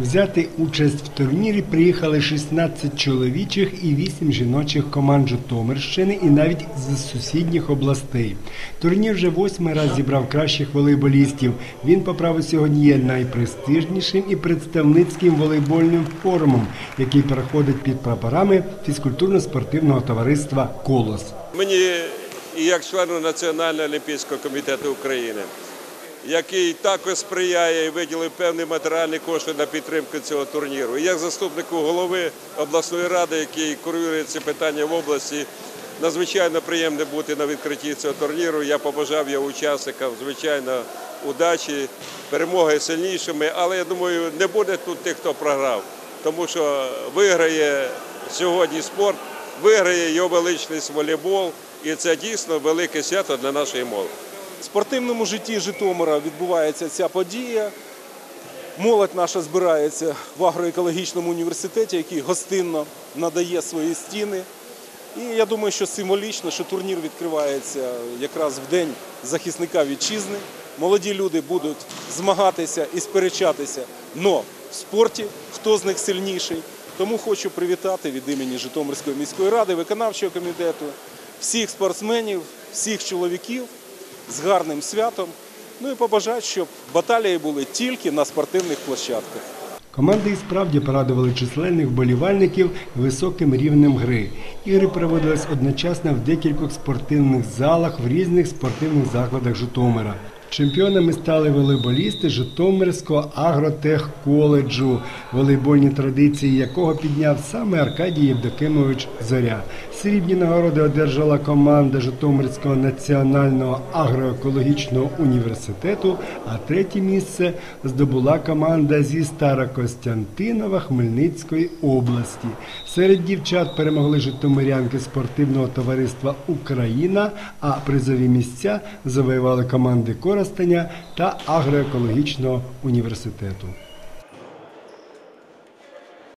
Взяти участь в турнірі приїхали 16 чоловічих і 8 жіночих команд Житомирщини і навіть з сусідніх областей. Турнір вже восьмий раз зібрав кращих волейболістів. Він по праву сьогодні є найпрестижнішим і представницьким волейбольним форумом, який переходить під прапорами фізкультурно-спортивного товариства Колос. Мені і як члену Національного олімпійського комітету України, який також сприяє і виділив певні матеріальні кошти на підтримку цього турніру. І як заступнику голови обласної ради, який курує ці питання в області, надзвичайно приємно бути на відкритті цього турніру. Я побажав його учасникам, звичайно, удачі, перемоги сильнішими. Але я думаю, не буде тут тих, хто програв, тому що виграє сьогодні спорт, виграє його величність волейбол, і це дійсно велике свято для нашої молоді. В спортивному житті Житомира відбувається ця подія. Молодь наша збирається в агроекологічному університеті, який гостинно надає свої стіни. І я думаю, що символічно, що турнір відкривається якраз в день захисника вітчизни. Молоді люди будуть змагатися і сперечатися, но в спорті хто з них сильніший. Тому хочу привітати від імені Житомирської міської ради, виконавчого комітету, всіх спортсменів, всіх чоловіків з гарним святом. Ну і побажати, щоб баталії були тільки на спортивних площадках. Команди і справді порадували численних вболівальників високим рівнем гри. Ігри проводились одночасно в декількох спортивних залах в різних спортивних закладах Житомира. Чемпіонами стали волейболісти Житомирського агротехколеджу, волейбольні традиції якого підняв саме Аркадій Євдокимович Зоря. Срібні нагороди одержала команда Житомирського національного агроекологічного університету, а третє місце здобула команда зі Старокостянтинова Хмельницької області. Серед дівчат перемогли житомирянки спортивного товариства Україна, а призові місця завоювали команди Коростеня та агроекологічного університету.